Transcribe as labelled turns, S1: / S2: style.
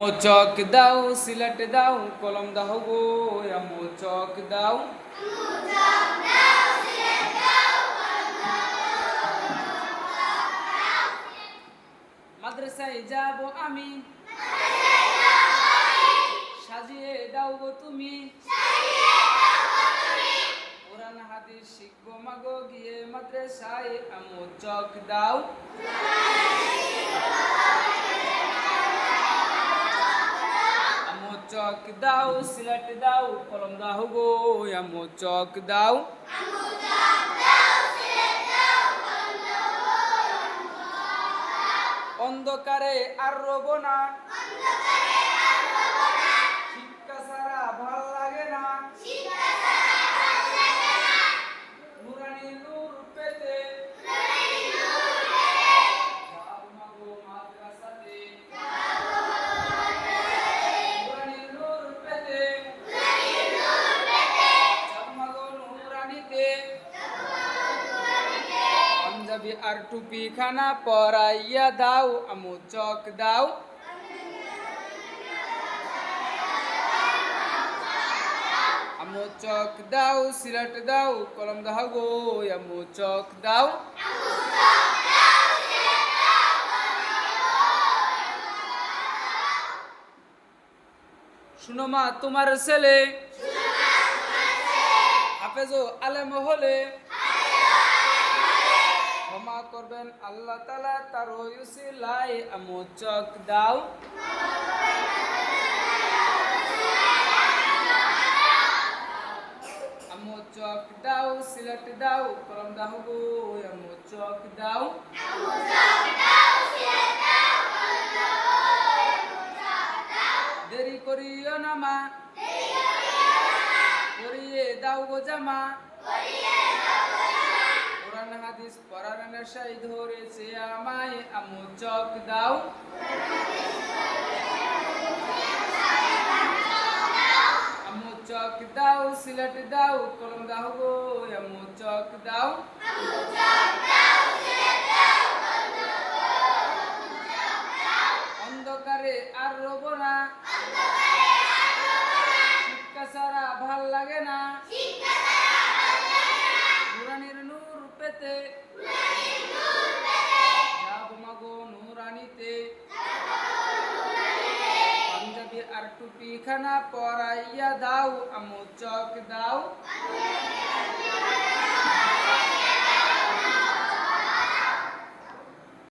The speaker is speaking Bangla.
S1: চক দাও, সিলেট দাও, কলম দাও গো, আমো চক দাও। মাদ্রাসায় যাব আমি। সাজিয়ে দাও গো তুমি। কোরআন, হাদিস শিখব মাগো, গিয়ে মাদ্রাসায় আমো চক দাও আমো চক দাও, সিলেট দাও, কলম দাও গো, আমো চক দাও। অন্ধকারে আর রব না। শিক্ষা সারা ভালো পাঞ্জাবি আর টুপি খানা পরাইয়া দাও, আমু চক দাও। আমু চক দাও, সিলেট দাও, কলম দাও গো, আমু চক দাও। শুনো মা, তোমার ছেলে হাফেজো আলেম হলে। ক্ষমা করবেন, আল্লাহ তালা তার লাই আমু চক দাও। আমু চক দাও, সিলেট দাও কলম দাও গো, আমু চক দাও। দেরি করিও না মা। করিয়ে দাও গো জামা। কোরআন হাদিস পড়ার নেশাই ধরেছে আমায়, আমু চক দাও। আমু চক দাও, সিলেট দাও, কলম দাও গো, আমু চক দাও। অন্ধকারে আর রব না। লাগে না। নুরানির নূর পেতে। যাব মাগো নুরানিতে। পাঞ্জাবি আর টুপি খানা পরাইয়া দাও আমু চক দাও।